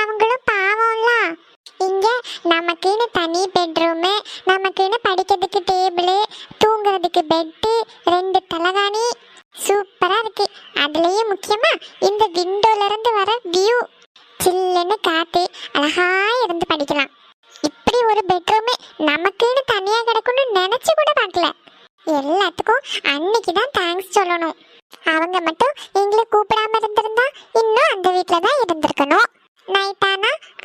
அவங்களும் பாவம்ல. இங்க நமக்குன்னு தனி பெட்ரூமு நமக்குன்னு படிக்கிறதுக்கு டேபிள் தூங்குறதுக்கு பெட்டு ரெண்டு தலகாணி. சூப்பரா இருக்கு. அதுலயும் முக்கியமா இந்த விண்டோல இருந்து வர வியூ சில்லுன்னு காத்து அழகா இருந்து படிக்கலாம். இப்படி ஒரு பெட்ரூமே நமக்குன்னு தனியா கிடக்கும்னு நினைச்சு கூட பார்க்கல. எல்லாத்துக்கும் அன்னைக்கு தான் தேங்க்ஸ் சொல்லணும். அவங்க மட்டும் எங்களை கூப்பிடாம இருந்திருந்தா இன்னும் அந்த வீட்டில் தான் இருந்திருக்கணும். நைட்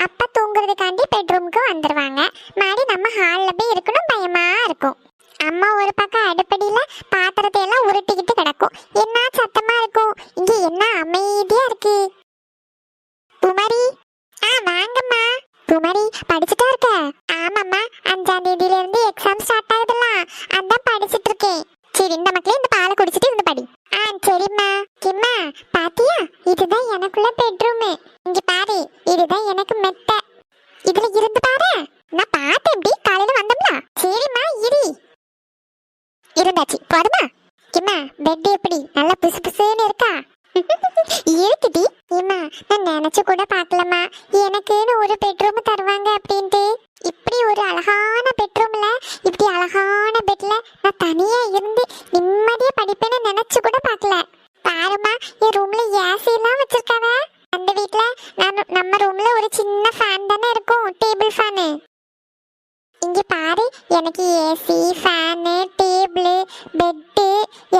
அப்பா தூங்குறதுக்காண்டி பெட்ரூமுக்கு வந்துருவாங்க. மாடி நம்ம ஹாலில் போய் இருக்கணும் பயமாக இருக்கும். அம்மா ஒரு பக்கம் அடுப்படியில பாத்திரத்தை எல்லாம் உருட்டிக்கிட்டு கிடக்கும். என்ன சத்தமா இருக்கும்? இங்கே என்ன அமைதியா இருக்கு? குமரி. ஆ வாங்கம்மா. குமரி படிச்சுட்டா இருக்க? ஆமாம் அஞ்சாம் தேதியில இருந்து எக்ஸாம் ஸ்டார்ட் ஆகுதுல்ல அதான் படிச்சிட்டு இருக்கேன் சரி இந்த மக்களே இந்த பாலை குடிச்சிட்டு இருந்து படி ஆ சரிம்மா கிம்மா பாத்தியா இதுதான் எனக்குள்ள பெட்ரூம் இங்க பாரு இதுதான் எனக்கு மெத்த இதுல இருந்து பாரு நான் பார்த்தேன் எப்படி காலையில வந்தோம்ல சரிம்மா இரு இருந்தாச்சு போதுமா கிம்மா பெட் எப்படி நல்லா பிசு பிசுன்னு இருக்கா இருக்குடி ஏம்மா நான் நினைச்சு கூட பார்க்கலம்மா. எனக்குன்னு ஒரு பெட்ரூம் தருவாங்க அப்படின்ட்டு. இப்படி ஒரு அழகான பெட்ரூம்ல இப்படி அழகான பெட்ல நான் தனியா இருந்து நிம்மதியா படிப்பேன்னு நினைச்சு கூட பார்க்கல. பாருமா என் ரூம்ல ஏசி எல்லாம் வச்சிருக்காவ? அந்த வீட்ல நான் நம்ம ரூம்ல ஒரு சின்ன ஃபேன் தானே இருக்கும் டேபிள் ஃபேனு இங்க பாரு எனக்கு ஏசி ஃபேனு டேபிள் பெட்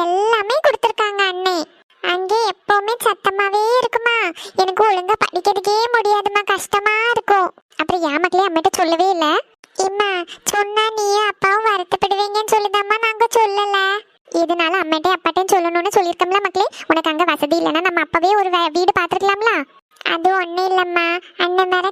எல்லாமே கொடுத்துருக்காங்க அண்ணே அங்கே எப்பவுமே சத்தமாவே இருக்குமா எனக்கு ஒழுங்கா படிக்கிறதுக்கே முடியாதுமா கஷ்டமா இருக்கும் அப்புறம் என் மக்களே அம்மிட்ட சொல்லவே இல்ல இம்மா சொன்னா நீயும் அப்பாவும் வருத்தப்படுவீங்கன்னு சொல்லுதாம்மா நாங்க சொல்லல இதனால அம்மிட்டையும் அப்பாட்டையும் சொல்லணும்னு சொல்லியிருக்கோம்ல மக்களே உனக்கு அங்க வசதி இல்லைன்னா நம்ம அப்பவே ஒரு வே- வீடு பார்த்துருக்கலாம்ல அது ஒன்றும் இல்லைம்மா அண்ணன் வேற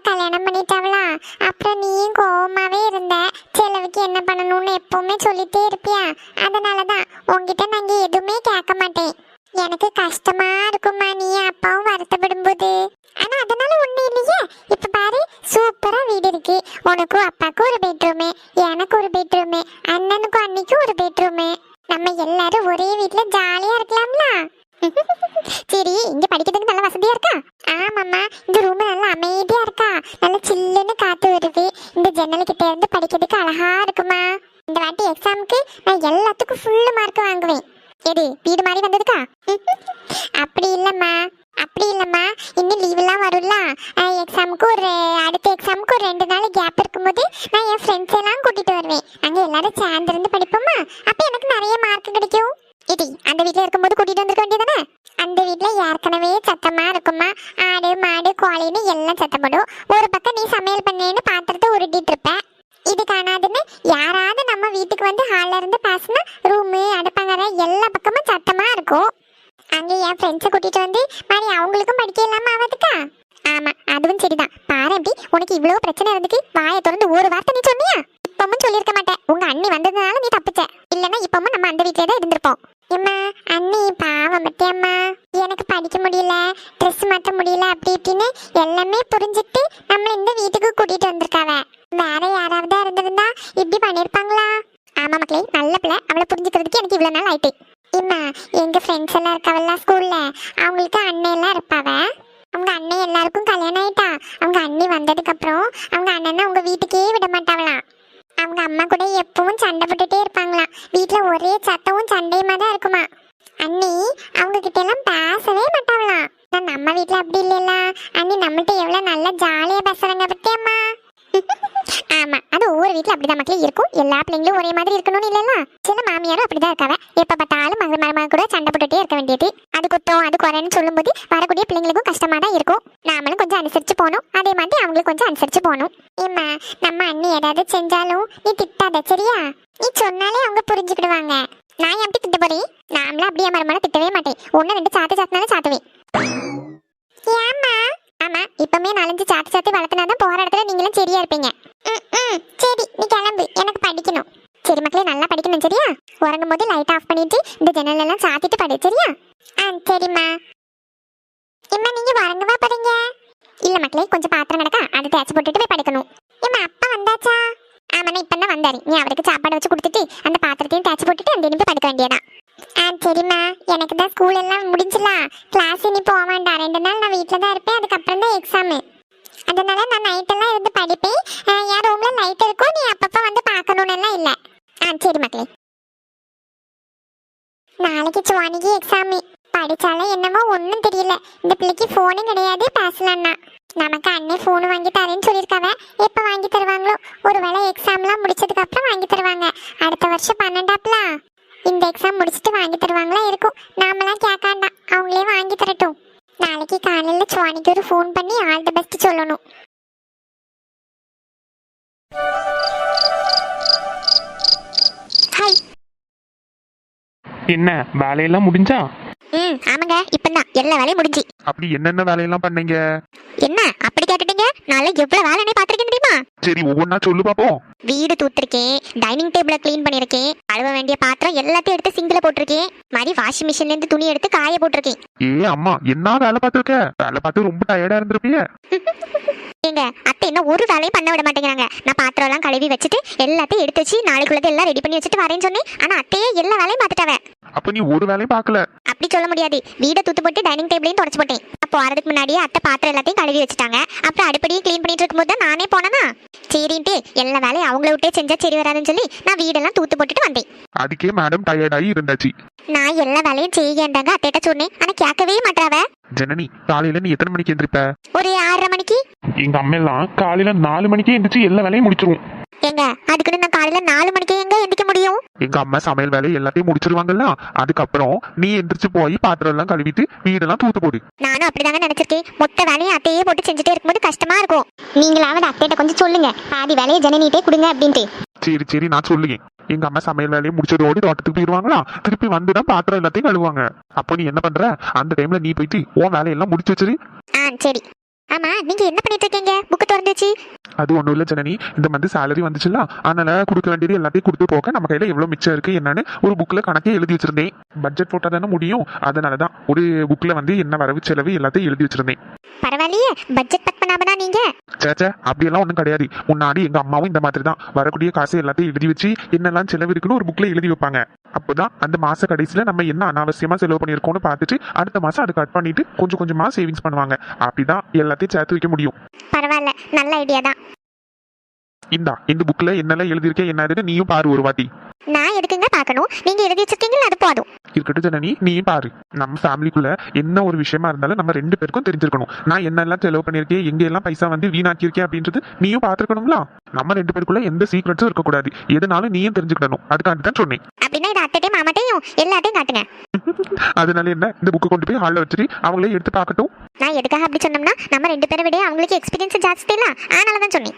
கல்யாணம் பண்ணிட்டாவளா அப்புறம் நீயும் கோவமாவே இருந்த. செலவுக்கு என்ன பண்ணணும்னு எப்பவுமே சொல்லிட்டே இருப்பியா? அதனால தான் உங்ககிட்ட நாங்கள் எதுவுமே கேட்க மாட்டேன். எனக்கு கஷ்டமா இருக்குமா நீ அப்பாவும் வருத்தப்படும் போது ஆனா அதனால ஒண்ணு இல்லையே. இப்ப பாரு சூப்பரா வீடு இருக்கு. உனக்கும் அப்பாவுக்கும் ஒரு பெட்ரூமு எனக்கு ஒரு பெட்ரூமு அண்ணனுக்கும் அன்னைக்கும் ஒரு பெட்ரூமு நம்ம எல்லாரும் ஒரே வீட்ல ஜாலியா இருக்கலாம்ல. சரி இங்க படிக்கிறதுக்கு நல்ல வசதியா இருக்கா? ஆமாம்மா இந்த ரூம் காத்து வருது. இந்த ஜன்னல்கிட்ட இருந்து படிக்கிறதுக்கு அழகா இருக்குமா? இந்த வாட்டி எக்ஸாமுக்கு நான் எல்லாத்துக்கும் ஃபுல்லு மார்க் வாங்குவேன். எது வீடு மாதிரி வந்ததுக்கா? அப்படி இல்லம்மா. அப்படி இல்லம்மா. இன்னும் லீவெல்லாம் வரும்ல. எக்ஸாமுக்கு ஒரு அடுத்த எக்ஸாமுக்கு ஒரு ரெண்டு நாள் கேப் இருக்கும்போது நான் என் ஃப்ரெண்ட்ஸ் எல்லாம் கூட்டிட்டு வருவேன். நாங்கள் எல்லாரும் சேர்ந்து இருந்து படிப்போமா? அப்போ எனக்கு நிறைய மார்க் கிடைக்கும். இது அந்த வீட்டில் இருக்கும்போது கூட்டிட்டு வந்திருக்க வேண்டியதானே அந்த வீட்டில் ஏற்கனவே சத்தமாக இருக்குமா? ஆடு மாடு கோழின்னு எல்லாம் சத்தப்படும். ஒரு பக்கம் நீ சமையல் பண்ணேன்னு பாத்திரத்தை உருட்டிட்டு இருப்ப. இது காணாதுன்னு யாராவது நம்ம வீட்டுக்கு வந்து ஹால்ல இருந்து பேசினா ரூமு அடுப்பங்கரை எல்லா பக்கமும் சத்தமா இருக்கும். அங்கே என் ஃப்ரெண்ட்ஸை கூட்டிகிட்டு வந்து மாதிரி அவங்களுக்கும் படிக்க இல்லாமல் ஆவதுக்கா ஆமாம் அதுவும் சரிதான். பாரு எப்படி உனக்கு இவ்வளோ பிரச்சனை இருந்துக்கு வாயை திறந்து ஒரு வார்த்தை நீ சொன்னியா இப்பவும் சொல்லியிருக்க மாட்டேன் உங்க அண்ணி வந்ததுனால நீ தப்பிச்ச இல்லைன்னா இப்பவும் நம்ம அந்த வீட்லயே தான் இருந்திருப்போம் அம்மா அண்ணி பாவம் பத்தியம்மா எனக்கு படிக்க முடியல ட்ரெஸ் மாற்ற முடியல அப்படி இப்படின்னு எல்லாமே புரிஞ்சுட்டு நம்ம இந்த வீட்டுக்கு கூட்டிட்டு வந்திருக்காவ வேற யாராவது இருந்திருந்தா இப்படி பண்ணிருப்பாங்களா ஆமா மக்களே நல்ல பிள்ளை அவளை புரிஞ்சுக்கிறதுக்கு எனக்கு இவ்வளவு நாள் ஆயிட்டு எங்க ஃப்ரெண்ட்ஸ் எல்லாம் இருக்காவல்ல ஸ்கூல்ல அவங்களுக்கு அண்ணன் எல்லாம் இருப்பாவ? அவங்க அண்ணன் எல்லாருக்கும் கல்யாணம் ஆயிட்டா? அவங்க அண்ணி வந்ததுக்கு அப்புறம் அவங்க அண்ணனை அவங்க வீட்டுக்கே விட மாட்டாங்களாம். அவங்க அம்மா கூட எப்பவும் சண்டை போட்டுட்டே இருப்பாங்களாம். வீட்டுல ஒரே சத்தமும் சண்டையுமா தான் இருக்குமா? அண்ணி அவங்க கிட்ட எல்லாம் பேசவே மாட்டாங்களாம். நம்ம வீட்டுல அப்படி இல்லைல்ல அண்ணி நம்மகிட்ட எவ்வளவு நல்லா ஜாலியா பேசுறாங்க பத்தியம்மா? ஆமா அது வீட்டுல அப்படிதான் மக்களே இருக்கும். எல்லா பிள்ளைங்களும் ஒரே மாதிரி இருக்கணும்னு இல்ல சில மாமியாரும் அப்படிதான் இருக்காங்க. எப்ப பார்த்தாலும் மகள் மருமக கூட சண்டை போட்டுட்டே இருக்க வேண்டியது. அது குத்தம் அது குறைன்னு சொல்லும்போது வரக்கூடிய பிள்ளைங்களுக்கும் கஷ்டமா தான் இருக்கும். நாமளும் கொஞ்சம் அனுசரிச்சு போகணும். அதே மாதிரி அவங்களும் கொஞ்சம் அனுசரிச்சு போகணும். ஏம்மா நம்ம அண்ணி ஏதாவது செஞ்சாலும் நீ திட்டாத சரியா? நீ சொன்னாலே அவங்க புரிஞ்சுக்கிடுவாங்க. நான் எப்படி திட்ட போறேன்? நாமளும் அப்படியே மருமனை திட்டவே மாட்டேன். ஒன்னு ரெண்டு சாத்து சாத்தினாலும் சாத்துவேன். இப்பமே நலஞ்சு நாலஞ்சு சாத்து சாத்து வளர்த்துனாதான் போற இடத்துல நீங்களும் சரியா இருப்பீங்க. ம், சரி நீ கிளம்பு. எனக்கு படிக்கணும். சரி மக்களே நல்லா படிக்கணும் சரியா? உறங்கும் போது லைட் ஆஃப் பண்ணிட்டு இந்த ஜன்னல் எல்லாம் சாத்திட்டு படு சரியா? ஆ சரிம்மா. இம்மா நீங்க உறங்கவா போறீங்க இல்ல மக்களே கொஞ்சம் பாத்திரம் கிடக்கா அதை தேய்ச்சி போட்டுட்டு போய் படுக்கணும். இம்மா அப்பா வந்தாச்சா? ஆமாண்ணா இப்பதான் வந்தாரு. நீ அவருக்கு சாப்பாடு வச்சு கொடுத்துட்டு அந்த பாத்திரத்தையும் தேய்ச்சி போட்டுட்டு அந்த இனிப்பு படுக்க வேண்டியதான் ஆ சரிம்மா. எனக்கு தான் ஸ்கூல் எல்லாம் முடிஞ்சலாம் கிளாஸ் இனி போக வேண்டாம் ரெண்டு நாள் நான் வீட்டில் தான் இருப்பேன். அதுக்கப்புறம் தான் எக்ஸாமு அதனால நான் நைட்டெல்லாம் இருந்து படிப்பேன். என் ரூம்ல லைட் இருக்கும். நீ அப்பப்போ வந்து பார்க்கணும்னு எல்லாம் இல்லை. ஆ சரி மக்களே. நாளைக்கு சுவானிக்கு எக்ஸாமு படித்தாலே என்னமோ ஒன்றும் தெரியல. இந்த பிள்ளைக்கு ஃபோனும் கிடையாது. பேசலான்னா. நமக்கு அண்ணே ஃபோன் வாங்கி தரேன்னு சொல்லியிருக்காவ. எப்போ வாங்கி தருவாங்களோ? ஒருவேளை எக்ஸாம்லாம் முடிச்சதுக்கப்புறம் வாங்கி தருவாங்க. அடுத்த வருஷம் பன்னெண்டாப்லாம் இந்த எக்ஸாம் முடிச்சுட்டு வாங்கி தருவாங்களா இருக்கும். நாமெல்லாம் கேட்காண்டாம். அவங்களே வாங்கி தரட்டும். நாளைக்கு காலையில் சுவானிக்கு ஒரு ஃபோன் பண்ணி ஆல் தி பெஸ்ட் சொல்லணும். ஹாய் என்ன வேலையெல்லாம் முடிஞ்சா? ம் ஆமாங்க இப்பதான் எல்லா வேலையும் முடிஞ்சு. அப்படி என்னென்ன வேலையெல்லாம் பண்ணீங்க? என்ன அப்படி கேட்டுட்டீங்க? நாளை எவ்வளவு வேலை சரி ஒவ்வொன்றா சொல்லு பாப்போம். வீடு தூத்திருக்கேன் டைனிங் டேபிள க்ளீன் பண்ணியிருக்கேன் கழுவ வேண்டிய பாத்திரம் எல்லாத்தையும் எடுத்து சிங்கில போட்டிருக்கேன். மாதிரி வாஷிங் மிஷின்ல இருந்து துணி எடுத்து காய போட்டிருக்கேன். ஏ அம்மா என்ன வேலை பார்த்துருக்க? வேலை பார்த்து ரொம்ப டயர்டா இருந்திருப்பிய. ஏங்க அத்தை என்ன ஒரு வேலையும் பண்ண விட மாட்டேங்கிறாங்க. நான் பாத்திரம் எல்லாம் கழுவி வச்சுட்டு எல்லாத்தையும் எடுத்து வச்சு நாளைக்குள்ளது எல்லாம் ரெடி பண்ணி வச்சுட்டு வரேன்னு சொன்னேன். ஆனா அத்தையே எல்லா வேலையும் பார்த்துட்டாவ. அப்ப நீ ஒரு வேலையும் பார்க்கல? அப்படி சொல்ல முடியாது. வீடை தூத்து போட்டு டைனிங் டேபிளையும் தொடச்சு போட்டேன். அப்போ வரதுக்கு முன்னாடியே அத்தை பாத்திரம் எல்லாத்தையும் கழுவி வச்சுட்டாங்க. அப்புறம் அடுப்படியும் க்ளீன் பண்ணிட்டு இருக்கும்போது தான் நானே போனேனா? சரின்ட்டு எல்லா வேலையும் அவங்கள விட்டே செஞ்சா சரி வராதுன்னு சொல்லி நான் வீடெல்லாம் தூத்து போட்டுட்டு வந்தேன். அதுக்கே மேடம் டயர்டாகி இருந்தாச்சு. நான் எல்லா வேலையும் செய்யண்டாங்க அத்தைட்ட சொன்னேன். ஆனா கேட்கவே மாட்டாவ ஜனனி காலையில நீ எத்தனை மணிக்கு எந்திரிப்ப? ஒரு ஆறரை மணிக்கு. எங்க அம்மா எல்லாம் காலையில நாலு மணிக்கே எந்திரிச்சு எல்லா வேலையும் முடிச்சிருவோம். ஏங்க அதுக்குன்னு நான் காலையில நாலு மணிக்கு எங்க எந்திரிக்க முடியும்? எங்க அம்மா சமையல் வேலையை எல்லாத்தையும் முடிச்சிருவாங்கல்ல அதுக்கப்புறம் நீ எந்திரிச்சு போய் பாத்திரம் எல்லாம் கழுவிட்டு வீடெல்லாம் தூத்து போடு. நானும் அப்படிதாங்க நினைச்சிருக்கேன். மொத்த வேலையும் அத்தையே போட்டு செஞ்சுட்டே இருக்கும்போது கஷ்டமா இருக்கும். நீங்களாவது அத்தைட்ட கொஞ்சம் சொல்லுங்க. பாதி வேலையை ஜனனிட்டே கொடுங்க அப்படின்ட்டு. சரி சரி நான் சொல்லுங்க எங்க அம்மா சமையல் வேலையை முடிச்சதோடு தோட்டத்துக்கு போயிடுவாங்களா? திருப்பி வந்து தான் பாத்திரம் எல்லாத்தையும் கழுவாங்க அப்போ நீ என்ன பண்ற? அந்த டைம்ல நீ போயிட்டு உன் வேலையெல்லாம் முடிச்சு வச்சிரு. சரி. ஆமா நீங்க என்ன பண்ணிட்டு இருக்கீங்க புக்கு திறந்து வச்சு. அது ஒன்றும் இல்லை ஜனனி. இந்த மந்த் salary வந்துச்சுல்ல அதனால கொடுக்க வேண்டியது எல்லாத்தையும் கொடுத்து போக நம்ம கையில எவ்வளவு மிச்சம் இருக்கு என்னன்னு ஒரு புக்ல கணக்கே எழுதி வச்சிருந்தேன். பட்ஜெட் போட்டா தானே முடியும். அதனால தான் ஒரு புக்ல வந்து என்ன வரவு செலவு எல்லாத்தையும் எழுதி வச்சிருந்தேன். பரவாயில்லையே பட்ஜெட் சேச்சே அப்படியெல்லாம் ஒன்றும் கிடையாது. முன்னாடி எங்கள் அம்மாவும் இந்த மாதிரி தான் வரக்கூடிய காசு எல்லாத்தையும் எழுதி வச்சு என்னெல்லாம் செலவு இருக்குன்னு ஒரு புக்ல எழுதி வைப்பாங்க. அப்போதான் அந்த மாச கடைசியில நம்ம என்ன அனாவசியமா செலவு பண்ணியிருக்கோம்னு பார்த்துட்டு அடுத்த மாசம் அதை கட் பண்ணிட்டு கொஞ்சம் கொஞ்சமா சேவிங்ஸ் பண்ணுவாங்க. அப்படிதான் எல்லாத்தையும் சேர்த்து வைக்க முடியும். பரவாயில்ல. நல்ல ஐடியா தான். இந்தா இந்த புக்ல என்னெல்லாம் எழுதியிருக்கேன் என்னதுன்னு நீயும் பாரு ஒரு வாட்டி. நான் எதுக்குங்க பார்க்கணும்? நீங்க எழுதி வச்சிருக்கீங்களா அது போதும். இருக்கட்டும் ஜனனி நீயும் பாரு. நம்ம ஃபேமிலிக்குள்ள என்ன ஒரு விஷயமா இருந்தாலும் நம்ம ரெண்டு பேருக்கும் தெரிஞ்சிருக்கணும். நான் என்னெல்லாம் செலவு பண்ணியிருக்கேன் எங்க எல்லாம் பைசா வந்து வீணாக்கியிருக்கேன் அப்படின்றது நீயும் பார்த்துருக்கணும்ல? நம்ம ரெண்டு பேருக்குள்ள எந்த சீக்ரெட்ஸும் இருக்கக்கூடாது. எதுனாலும் நீயும் தெரிஞ்சுக்கணும் அதுக்காண்டி தான் சொன்னேன். அப்படின்னா எல்லாத்தையும் காட்டுங்க. அதனால என்ன? இந்த புக்கை கொண்டு போய் ஹாலில் வச்சுட்டு அவங்களே எடுத்து பார்க்கட்டும். நான் எதுக்காக அப்படி சொன்னோம்னா நம்ம ரெண்டு பேரை விட அவங்களுக்கு எக்ஸ்பீரியன்ஸ் ஜாஸ்தி இல்ல? அதனால தான் சொன்னேன்.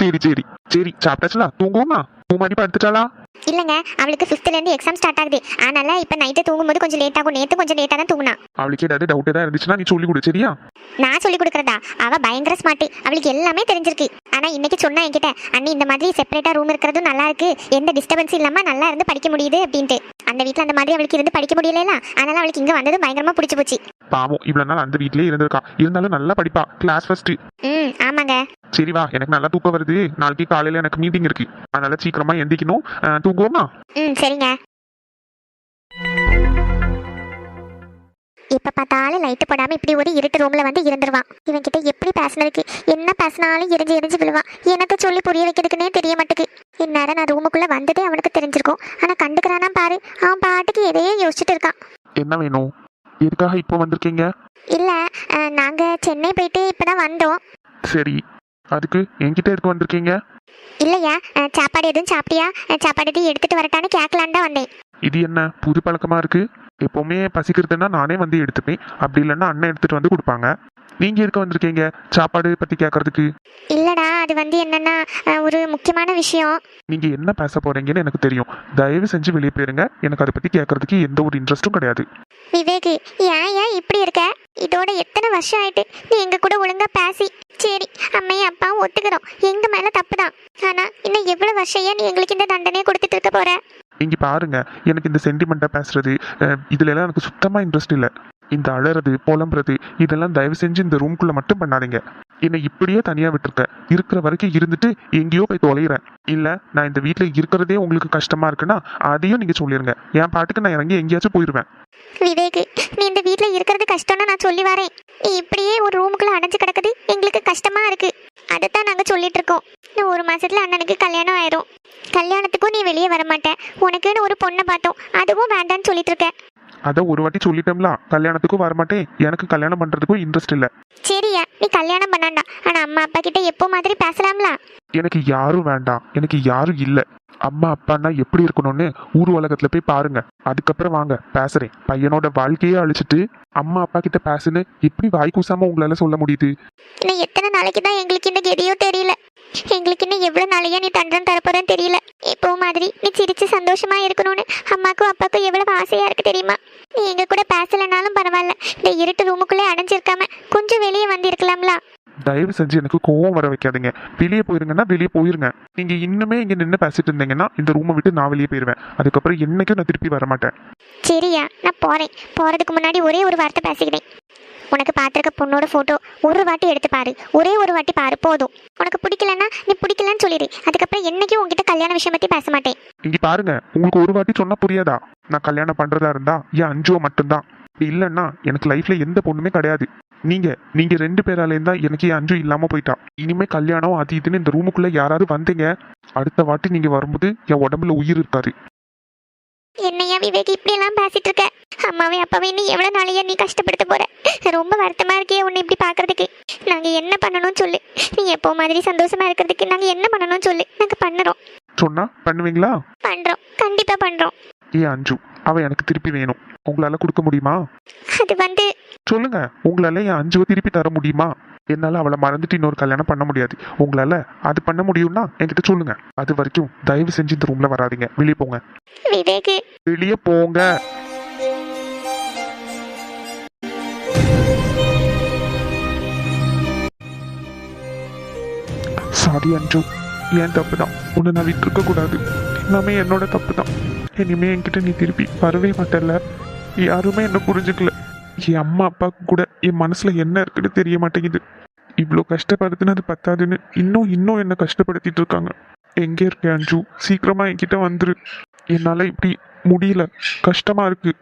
சரி சரி. சரி சாப்பிட்டாச்சுல தூங்குவோமா? மூணு படுத்துட்டாளா இல்லைங்க அவளுக்கு ஃபிஃப்த்ல இருந்து எக்ஸாம் ஸ்டார்ட் ஆகுது. அதனால இப்போ நைட்டு தூங்கும்போது கொஞ்சம் லேட் ஆகும். நேற்று கொஞ்சம் லேட்டாக தான் தூங்கினா. அவளுக்கு ஏதாவது டவுட் ஏதாவது இருந்துச்சுன்னா நீ சொல்லி கொடு சரியா? நான் சொல்லி கொடுக்குறதா? அவ பயங்கர ஸ்மார்ட் அவளுக்கு எல்லாமே தெரிஞ்சிருக்கு. ஆனா இன்னைக்கு சொன்னா என்கிட்ட அண்ணி இந்த மாதிரி செப்பரேட்டா ரூம் இருக்கிறதும் நல்லா இருக்கு. எந்த டிஸ்டர்பன்ஸ் இல்லாம நல்லா இருந்து படிக்க முடியுது அப்படின்ட்டு. அந்த வீட்ல அந்த மாதிரி அவளுக்கு இருந்து படிக்க முடியல அதனால அவளுக்கு இங்க வந்தது பயங்கரமா பிடிச்சி போச்சு. பாவம் இவ்வளவு நாள் அந்த வீட்லயே இருந்திருக்கா. இருந்தாலும் நல்லா படிப்பா. கிளாஸ் ஃபர்ஸ்ட் சரி வா எனக்கு நல்லா தூக்கம் வருது. நாளைக்கு காலையில எனக்கு மீட்டிங் இருக்கு. அதனால சீக்கிரமா எந்திக்கணும் தூங்குவோமா? ம் சரிங்க. இப்ப பார்த்தாலும் லைட்டு போடாம இப்படி ஒரு இருட்டு ரூம்ல வந்து இருந்துருவான். இவன் கிட்ட எப்படி பேசினதுக்கு என்ன பேசினாலும் எரிஞ்சு எரிஞ்சு விழுவான். எனக்கு சொல்லி புரிய வைக்கிறதுக்குன்னே தெரிய மாட்டுக்கு. இந்நேரம் நான் ரூமுக்குள்ள வந்ததே அவனுக்கு தெரிஞ்சிருக்கும். ஆனா கண்டுக்கிறானா பாரு. அவன் பாட்டுக்கு எதையோ யோசிச்சுட்டு இருக்கான். என்ன வேணும்? எதுக்காக இப்போ வந்திருக்கீங்க? இல்ல அஹ், நாங்க சென்னை போயிட்டு இப்பதான் வந்தோம். சரி அதுக்கு என்கிட்ட எதுக்கு வந்திருக்கீங்க? இல்லையா அஹ், சாப்பாடு எதுவும் சாப்பிட்டியா? அஹ், சாப்பாடு எதுவும் எடுத்துட்டு வரட்டான்னு கேட்கலான்னு தான் வந்தேன். இது என்ன புது பழக்கமா இருக்கு? எப்பவுமே பசிக்கிறதுன்னா நானே வந்து எடுத்துப்பேன். அப்படி இல்லைன்னா அண்ணன் எடுத்துட்டு வந்து கொடுப்பாங்க. நீங்க எதுக்கு வந்திருக்கீங்க? சாப்பாடு பத்தி கேட்கறதுக்கு. இல்லடா அது வந்து என்னன்னா அஹ், ஒரு முக்கியமான விஷயம். நீங்க என்ன பேச போறீங்கன்னு எனக்கு தெரியும். தயவு செஞ்சு வெளியே போயிருங்க. எனக்கு அதை பத்தி கேட்கறதுக்கு எந்த ஒரு இன்ட்ரெஸ்ட்டும் கிடையாது. விவேக் ஏன் ஏன் இப்படி இருக்க? இதோட எத்தனை வருஷம் ஆயிட்டு? நீ எங்க கூட ஒழுங்கா பேசி. சரி அம்மையும் அப்பாவும் ஒத்துக்கிறோம். எங்க மேல தப்புதான். ஆனா இன்னும் எவ்வளவு வருஷம் ஏன் நீ எங்களுக்கு இந்த தண்டனையை கொடுத்துட்டு இருக்க போற? இங்க பாருங்க எனக்கு இந்த சென்டிமெண்ட்டா பேசுறது இதுல எல்லாம் எனக்கு சுத்தமா இன்ட்ரெஸ்ட் இல்ல. இந்த அழறது புலம்புறது இதெல்லாம் தயவு செஞ்சு இந்த ரூம்குள்ள மட்டும் பண்ணாதீங்க. என்னை இப்படியே தனியா விட்டுருக்க. இருக்கிற வரைக்கும் இருந்துட்டு எங்கேயோ போய் தொலைகிறேன் இல்ல நான் இந்த வீட்ல இருக்கிறதே உங்களுக்கு கஷ்டமா இருக்குன்னா அதையும் நீங்க சொல்லிருங்க. என் பாட்டுக்கு நான் இறங்கி எங்கேயாச்சும் போயிருவேன். விவேக் நீ இந்த கஷ்டம்னு நான் சொல்லி வரேன். இப்படியே ஒரு ரூமுக்குள்ள அடைஞ்சு கிடக்குது. எங்களுக்கு கஷ்டமா இருக்கு. அதைத்தான் நாங்க சொல்லிட்டு இருக்கோம். இன்னும் ஒரு மாசத்துல அண்ணனுக்கு கல்யாணம் ஆயிரும். கல்யாணத்துக்கும் நீ வெளியே வர மாட்டேன். உனக்குன்னு ஒரு பொண்ணை பார்த்தோம். அதுவும் வேண்டான்னு சொல்லிட்டு இருக்க அதை ஒரு வாட்டி சொல்லிட்டோம்ல. கல்யாணத்துக்கும் வரமாட்டேன் எனக்கு கல்யாணம் பண்றதுக்கும் இன்ட்ரெஸ்ட் இல்ல. சரியா. நீ கல்யாணம் பண்ணாண்டா. ஆனா அம்மா அப்பா கிட்ட எப்போ மாதிரி பேசலாம்ல? எனக்கு யாரும் வேண்டாம். எனக்கு யாரும் இல்ல. அம்மா அப்பான்னா எப்படி இருக்கணும்னு ஊர் உலகத்துல போய் பாருங்க. அதுக்கப்புறம் வாங்க பேசுறேன். பையனோட வாழ்க்கையே அழிச்சிட்டு அம்மா அப்பா கிட்ட பேசுன்னு எப்படி வாய் கூசாம உங்களால சொல்ல முடியுது? இன்னும் எத்தனை நாளைக்கு தான் எங்களுக்கு இந்த கெதியோ தெரியல. எங்களுக்கு இன்னும் எவ்வளவு நாளையா நீ தண்டம் தரப்போறன்னு தெரியல. இப்போ மாதிரி நீ சிரிச்சு சந்தோஷமா இருக்கணும்னு அம்மாக்கும் அப்பாக்கும் எவ்வளவு ஆசையா இருக்கு தெரியுமா? நீ எங்க கூட பேசலனாலும் பரவாயில்ல. இந்த இருட்டு ரூமுக்குள்ளே அடைஞ்சிருக்காம கொஞ்சம் வெளியே வந்திருக்கலாம்ல? தயவு செஞ்சு எனக்கு கோவம் வர வைக்காதீங்க. வெளியே போயிருங்கன்னா வெளியே போயிருங்க. நீங்க இன்னுமே இங்க நின்று பேசிட்டு இருந்தீங்கன்னா இந்த ரூமை விட்டு நான் வெளியே போயிருவேன். அதுக்கப்புறம் என்னைக்கும் நான் திருப்பி வர மாட்டேன் சரியா நான் போறேன். போறதுக்கு முன்னாடி ஒரே ஒரு வார்த்தை பேசிக்கிறேன். உனக்கு பார்த்துருக்க பொண்ணோட போட்டோ ஒரு வாட்டி எடுத்து பாரு. ஒரே ஒரு வாட்டி பாரு போதும். உனக்கு பிடிக்கலன்னா நீ பிடிக்கலன்னு சொல்லிடு. அதுக்கப்புறம் என்னைக்கும் உன்கிட்ட கல்யாண விஷயம் பத்தி பேச மாட்டேன். இங்க பாருங்க உங்களுக்கு ஒரு வாட்டி சொன்னா புரியாதா? நான் கல்யாணம் பண்றதா இருந்தா என் அஞ்சுவ மட்டும்தான். இல்லைன்னா எனக்கு லைஃப்ல எந்த பொண்ணுமே கிடையாது. நீங்க நீங்க ரெண்டு பேராலேயும் தான் எனக்கு என் அஞ்சு இல்லாம போயிட்டா. இனிமே கல்யாணம் அது இதுன்னு இந்த ரூமுக்குள்ள யாராவது வந்தீங்க? அடுத்த வாட்டி நீங்க வரும்போது என் உடம்புல உயிர் இருக்காது. என்னையா விவேக் இப்படி எல்லாம் பேசிட்டு இருக்க? அம்மாவே அப்பாவே நீ எவ்வளவு நாளையா நீ கஷ்டப்படுத்த போற? ரொம்ப வருத்தமா இருக்கே உன்னை இப்படி பாக்குறதுக்கு நாங்க என்ன பண்ணணும்னு சொல்லு. நீ எப்போ மாதிரி சந்தோஷமா இருக்கிறதுக்கு நாங்க என்ன பண்ணணும்னு சொல்லு. நாங்க பண்ணுறோம். சொன்னா பண்ணுவீங்களா? பண்றோம் கண்டிப்பா பண்றோம் ஏன் அஞ்சு அவ எனக்கு திருப்பி வேணும். உங்களால கொடுக்க முடியுமா? அது வந்து சொல்லுங்க. உங்களால என் அஞ்சுவை திருப்பி தர முடியுமா? என்னால அவளை மறந்துட்டு இன்னொரு கல்யாணம் பண்ண முடியாது. உங்களால அது பண்ண முடியும்னா என்கிட்ட சொல்லுங்க. அது வரைக்கும் தயவு செஞ்சு இந்த ரூம்ல வராதீங்க. வெளியே போங்க. விவேக். வெளியே போங்க. சாரி அஞ்சு. ஏன் தப்பு தான் உன்னை நான் விட்டுருக்க கூடாது. எல்லாமே என்னோட தப்பு தான் இனிமே என்கிட்ட நீ திருப்பி வரவே மாட்டல யாருமே என்ன புரிஞ்சுக்கல. என் அம்மா அப்பாவுக்கு கூட என் மனசுல என்ன இருக்குன்னு தெரிய மாட்டேங்குது. இவ்வளோ கஷ்டப்படுத்துனது பத்தாதுன்னு இன்னும் இன்னும் என்ன கஷ்டப்படுத்திட்டு இருக்காங்க. எங்கே இருக்கேன் அஞ்சு? சீக்கிரமா என்கிட்ட வந்துரு. என்னால இப்படி முடியல. கஷ்டமா இருக்கு.